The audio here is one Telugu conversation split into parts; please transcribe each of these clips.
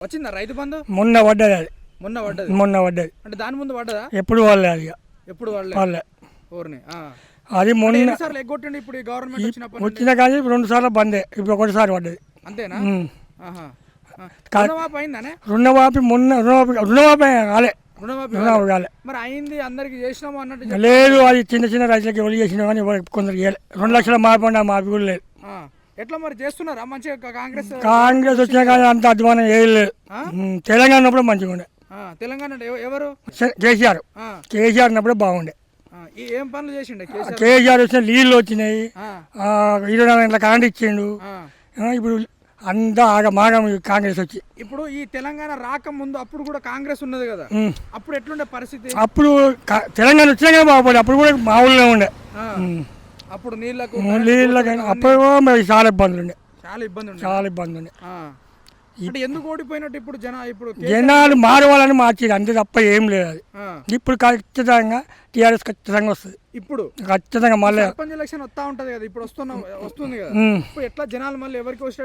వచ్చిందా రైతు బంధు? మొన్న పడ్డది అది. మొన్న పడ్డది? మొన్న పడ్డది. అంటే దాని ముందు పడ్డదా? ఎప్పుడు వాళ్ళే అది ఇక. ఎప్పుడు వాళ్ళే వాళ్ళే ఊరిని ఆ. అది మొన్న ఎన్నిసార్లు ఎగ్గొట్టిండి ఇప్పుడు ఈ గవర్నమెంట్ వచ్చినప్పుడు వచ్చిన కానీ రెండు సార్లు బందే ఇప్పుడు ఒకటిసారి పడ్డది. అంతేనా? ఉమ్. ఆహా. ఆ. రుణమాఫీ అయిందానే? రుణమాఫీ మొన్న రుణమాఫీ రుణమాఫీ కాలే. రుణమాఫీ రుణమాఫీ కాలే. మరి అయింది అందరికి చేసినాము అన్నట్టు చెప్- లేదు అది చిన్న చిన్న రైతులకి ఎవరు చేసిన కానీ ఎవరికి కొందరికి ఇవ్వలే రెండు లక్షల మాఫీ ఉండే మాఫీ కూడా లేదు. ఆ. ఎట్లా మరి చేస్తున్నారా? మంచిగా కాంగ్రెస్ కాంగ్రెస్ వచ్చినా కానీ అంత అధ్వానం ఏం లేదు. ఆ? ఉమ్, తెలంగాణ ఉన్నప్పుడు మంచిగా ఉండే. తెలంగాణ ఎవరు? కేసీఆర్. కేసీఆర్ ఉన్నప్పుడు బాగుండే. ఏం పనులు చేసిండే కేసీఆర్? వచ్చిన నీళ్ళు వచ్చినాయి. ఇరవై నాలుగు గంటల కరెంట్ ఇచ్చిండు. ఇప్పుడు అంతా ఆగమాగం కాంగ్రెస్ వచ్చి. ఇప్పుడు ఈ తెలంగాణ రాక ముందు అప్పుడు కూడా కాంగ్రెస్ ఉన్నది కదా. అప్పుడు ఎట్లుండే పరిస్థితి? అప్పుడు తెలంగాణ వచ్చినా కానీ బాగుపడి. అప్పుడు కూడా మామూలుగా ఉండే. ఆ. ఉమ్. అప్పుడు నీళ్ళకు నీళ్ళ కానీ అప్పుడు మరి చాలా ఇబ్బందులు ఉండే. చాలా ఇబ్బంది ఉండే. చాలా ఇబ్బంది ఉండే. అంటే ఎందుకు ఓడిపోయినట్టు ఇప్పుడు జన ఇప్పుడు జనాలు మారవాలని మార్చేది అంతే తప్ప ఏం లేదు అది. ఇప్పుడు ఖచ్చితంగా టీఆర్ఎస్ ఖచ్చితంగా వస్తుంది. ఇప్పుడు ఖచ్చితంగా మళ్ళీ సర్పంచ్ ఎలక్షన్ వస్తా ఉంటది కదా ఇప్పుడు వస్తున్న వస్తుంది కదా. ఇప్పుడు ఎట్లా జనాలు మళ్ళీ ఎవరికి వస్తే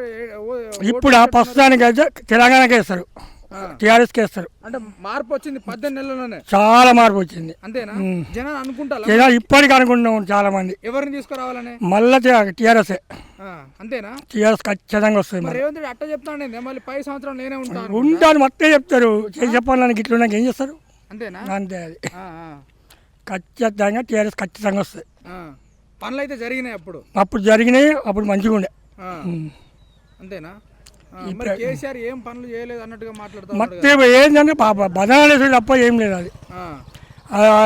ఇప్పుడు ఆ ప్రస్తుతానికి అయితే తెలంగాణకే ఇస్తారు. ఆ. టీఆర్ఎస్కి ఇస్తారు. అంటే మార్పు వచ్చింది పద్దెనిమిది నెలల్లోనే. చాలా మార్పు వచ్చింది. అంతేనా? జనాలు అనుకుంటా జనాలు ఇప్పటికీ అనుకుంటున్నాం చాలా మంది ఎవరిని తీసుకురావాలని? మళ్ళీ టీఆర్ఎస్. అంతేనా? టీఆర్ఎస్ ఖచ్చితంగా వస్తుంది మరి. అట్ట చెప్తాండి మళ్ళీ పై సంవత్సరం నేనే ఉంటాను. ఉంటాను మొత్తం చెప్తారు. చెప్పాలని ఇట్లున్నాక ఏం చేస్తారు? అంతేనా? అంతే అది. ఖచ్చితంగా టీఆర్ఎస్ ఖచ్చితంగా వస్తుంది. పనులు అయితే జరిగినాయి అప్పుడు. అప్పుడు జరిగినాయి అప్పుడు మంచిగా ఉండే. అంతేనా? మరి కేసీఆర్ ఏం పనులు చేయలేదు అన్నట్టుగా మాట్లాడుతా మొత్తం ఏంటంటే పాప బదనాలు తప్ప ఏం లేదు అది.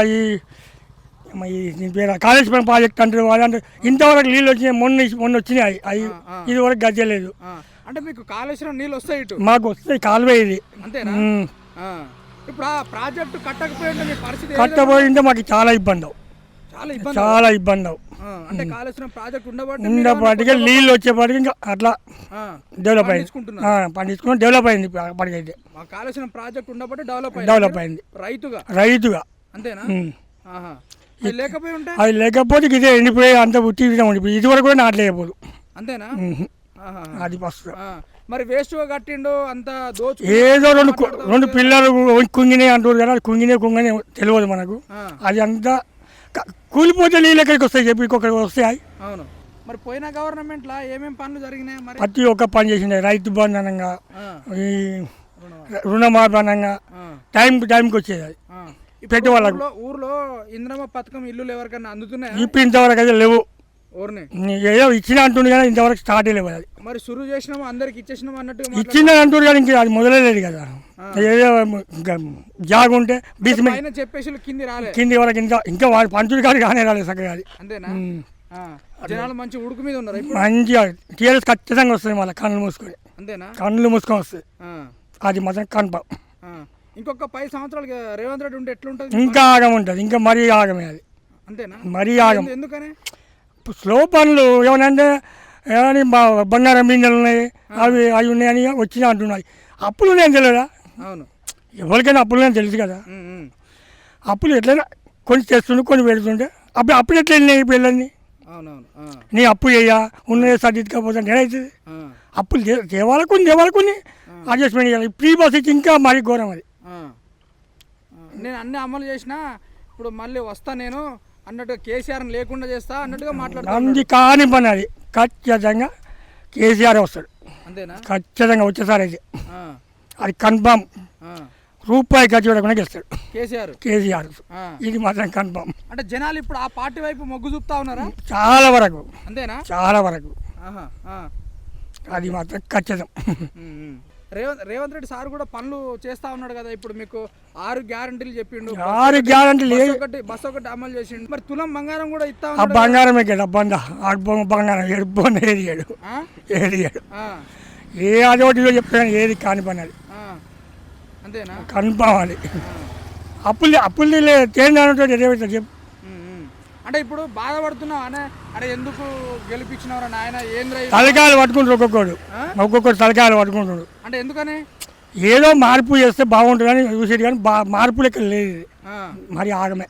ఈ దీని పేరు కాలేజ్ పని ప్రాజెక్ట్ అంటారు అదంటే ఇంతవరకు నీళ్ళు వచ్చినాయి మొన్న మొన్న వచ్చినాయి అవి. ఇది వరకు గజ్జలేదు ఆ. అంటే మీకు కాళేశ్వరం నీళ్ళు వస్తాయి ఇటు? మాకు వస్తాయి కాలువ ఇది. అంతేనా? ఉమ్. ఆ. ఇప్పుడు ఆ ప్రాజెక్టు కట్టకపోయింటే పరిస్థితి ఏ కట్టబోయింటే మాకు చాలా ఇబ్బంది. చాలా ఇబ్బంది. చాలా అంటే కాళేశ్వరం ప్రాజెక్ట్ ఉండబట్టి ఉండేపాటికి నీళ్ళు వచ్చేపాటికి ఇంకా అట్లా డెవలప్ అయింది. పండించుకుని డెవలప్ అయింది అప్పటికైతే. కాళేశ్వరం ప్రాజెక్ట్ ఉండబట్టి డెవలప్ అయింది. డెవలప్ అయింది. రైతుగా. రైతుగా. అంతేనా? అది లేకపోయి ఉంటే? అది లేకపోతే ఇదే ఎండిపోయి అంత ఉట్టి ఉండిపోయి ఇది వరకు కూడా నాటలేకపోదు అంతేనా. అది ఫస్ట్. మరి వేస్ట్ కట్టిండు అంత దోచు ఏదో రెండు రెండు పిల్లలు కుంగినాయి అంటారు కదా కుంగినే కుంగనే తెలియదు మనకు. అది అంతా కూలిపోతే నీళ్ళు ఎక్కడికి వస్తాయి? చెప్పి ఇంకొకరికి వస్తాయి? అవును. మరి పోయిన గవర్నమెంట్ లా ఏమేం పనులు జరిగినాయి మరి? ప్రతి ఒక్క పని చేసిండే. రైతు బంధు అనగా ఈ రుణమాఫీ. రుణమాఫీ అనగా ఆ, టైం టైంకి వచ్చేది పెట్టి వాళ్ళకు. ఊర్లో ఊర్లో ఇంద్రమ పథకం ఇల్లులు ఎవరికైనా అందుతున్నాయా? ఇప్పుడు ఇంతవరకు అయితే లేవు. ఊరిని ఏదో ఇచ్చిన అంటుండే కానీ ఇంతవరకు స్టార్ట్ లేవు అది. మరి సురువు చేసినాము? అందరికి ఇచ్చేసినాము అన్నట్టుగా మాట్లాడు- ఇచ్చింది అంటారు కానీ ఇంకా అది మొదలలేదు కదా. ఏదో ఇంకా జాగ్ ఉంటే బీచ్ పైన చెప్పేసి కింది రాలే. కింది వరకు ఇంకా ఇంకా వాడు పంచుడు కానీ కానీ రాలేదు చక్కగా అది. అంతేనా? జనాలు మంచి ఉడుకు మీద ఉన్నారు ఇప్పుడు. మంచిగా టీఆర్ఎస్ ఖచ్చితంగా వస్తుంది మళ్ళీ కళ్ళు మూసుకొని. అంతేనా? కళ్ళు మూసుకొని వస్తుంది. ఆ, అది మాత్రం కన్ఫర్మ్. ఆ. ఇంకొక పది సంవత్సరాలు రేవంత్ రెడ్డి ఉంటే ఎట్లుంటది? ఇంకా ఆగం ఉంటుంది. ఇంకా మరీ ఆగమే అది. అంతేనా? మరీ ఆగం. ఎందు- ఎందుకని? స్లో పనులు ఏమనంటే ఏమని బ- బంగారం బిందెలు ఉన్నాయి అవి అవి ఉన్నాయని వచ్చినా అంటున్నాయి. అప్పులు నేను తెలియదా? అవును. ఎవరికైనా అప్పులు నేను తెలుసు కదా. అప్పులు ఎట్లయినా కొన్ని తెస్తుండే కొన్ని పెడుతుండే. అప్పుడు అప్పుడు ఎట్లా వెళ్ళినాయి పిల్లల్ని నీ అప్పు చేయ ఉన్నది సర్దిద్దుకపోతే నేనైతుంది అప్పులు దేవాలకు దేవాలకు అడ్జస్ట్మెంట్ చేయాలి. ఫ్రీ బస్ ఇచ్చి ఇంకా మరీ ఘోరం అది. నేను అన్ని అమలు చేసిన ఇప్పుడు మళ్ళీ వస్తా నేను అన్నట్టుగా కేసీఆర్ లేకుండా చేస్తా అన్నట్టుగా మాట్లాడుతా అంది కాని పని అది. ఖచ్చితంగా కేసీఆర్ వస్తాడు. అంతేనా? ఖచ్చితంగా వచ్చేసారి అయితే. అది కన్ఫామ్. రూపాయి ఖర్చు పెట్టకుండా గెలుస్తాడు. కేసీఆర్. కేసీఆర్. ఇది మాత్రం కన్ఫామ్. అంటే జనాలు ఇప్పుడు ఆ పార్టీ వైపు మొగ్గు చూపుతా ఉన్నారా? చాలా వరకు. అంతేనా? చాలా వరకు. అది మాత్రం ఖచ్చితం. రేవంత్ రేవంత్ రెడ్డి సార్ కూడా పనులు చేస్తా ఉన్నాడు కదా ఇప్పుడు మీకు ఆరు గ్యారంటీలు చెప్పిండు. ఆరు గ్యారంటీ బస్ లేదు ఒకటి బస్ ఒకటి అమలు చేసిండు. మరి తులం బంగారం కూడా ఇస్తా బంగారం ఎక్కడ బంద బంగారం ఏడు ఏది ఏడు? ఏది ఏడు ఏ అదొకటిలో చెప్తాను ఏది కాని పని అది. అంతేనా? అది. అప్పులు అప్పులు తేలినానంటే ఏదైతే చెప్పు. అంటే ఇప్పుడు బాధపడుతున్నావు అనే అరే ఎందుకు గెలిపించినవరా నాయన ఇది? తలకాయలు పట్టుకుంటారు ఒక్కొక్కడు? ఒక్కొక్కడు తలకాయలు పట్టుకుంటాడు అంటే ఎందుకని ఏదో మార్పు చేస్తే బాగుంటుందని చూసేది కానీ బా మార్పు లెక్క లేదు. మరి ఆగమే